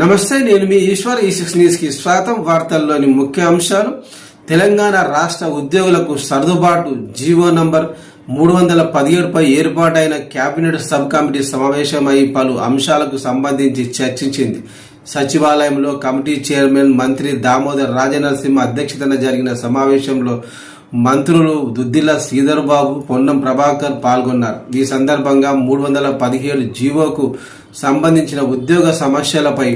నమస్తే నేను మీ ఈశ్వర్ ఈ సిక్స్ న్యూస్కి స్వాగతం. వార్తల్లోని ముఖ్య అంశాలు. తెలంగాణ రాష్ట్ర ఉద్యోగులకు సర్దుబాటు జీవో నంబర్ మూడు వందల పదిహేడుపై ఏర్పాటైన కేబినెట్ సబ్ కమిటీ సమావేశమై పలు అంశాలకు సంబంధించి చర్చించింది. సచివాలయంలో కమిటీ చైర్మన్ మంత్రి దామోదర్ రాజనరసింహ అధ్యక్షతన జరిగిన సమావేశంలో మంత్రులు దుద్దిల్ల శ్రీధర్ బాబు పొన్నం ప్రభాకర్ పాల్గొన్నారు. ఈ సందర్భంగా మూడు వందల పదిహేడు జీవోకు సంబంధించిన ఉద్యోగ సమస్యలపై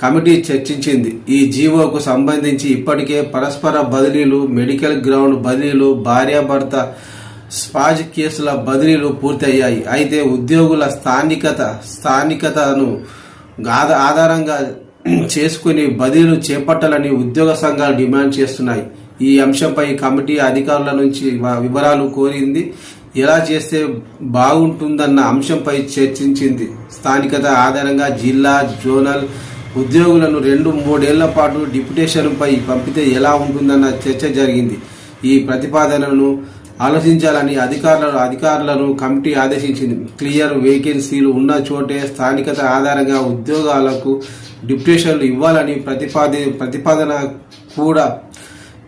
కమిటీ చర్చించింది. ఈ జీవోకు సంబంధించి ఇప్పటికే పరస్పర బదిలీలు మెడికల్ గ్రౌండ్ బదిలీలు భార్యాభర్త స్పాజ్ కేసుల బదిలీలు పూర్తయ్యాయి. అయితే ఉద్యోగుల స్థానికత స్థానికతను ఆధారంగా చేసుకుని బదిలీలు చేపట్టాలని ఉద్యోగ సంఘాలు డిమాండ్ చేస్తున్నాయి. ఈ అంశంపై కమిటీ అధికారుల నుంచి వ- వివరాలు కోరింది. ఎలా చేస్తే బాగుంటుందన్న అంశంపై చర్చించింది. స్థానికత ఆధారంగా జిల్లా జోనల్ ఉద్యోగులను రెండు మూడేళ్ళ పాటు డిప్యుటేషన్పై పంపితే ఎలా ఉంటుందన్న చర్చ జరిగింది. ఈ ప్రతిపాదనను ఆలోచించాలని అధికారులను అధికారులను కమిటీ ఆదేశించింది. క్లియర్ వేకెన్సీలు ఉన్న చోటే స్థానికత ఆధారంగా ఉద్యోగాలకు డిప్యుటేషన్లు ఇవ్వాలని ప్రతిపాది ప్రతిపాదన కూడా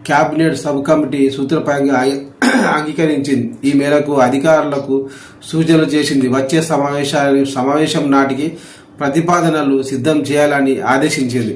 కేబినెట్ సబ్ కమిటీ సూత్రప్రాయంగా అంగీకరించింది. ఈ మేరకు అధికారులకు సూచనలు చేసింది. వచ్చే సమావేశాలు సమావేశం నాటికి ప్రతిపాదనలు సిద్ధం చేయాలని ఆదేశించింది.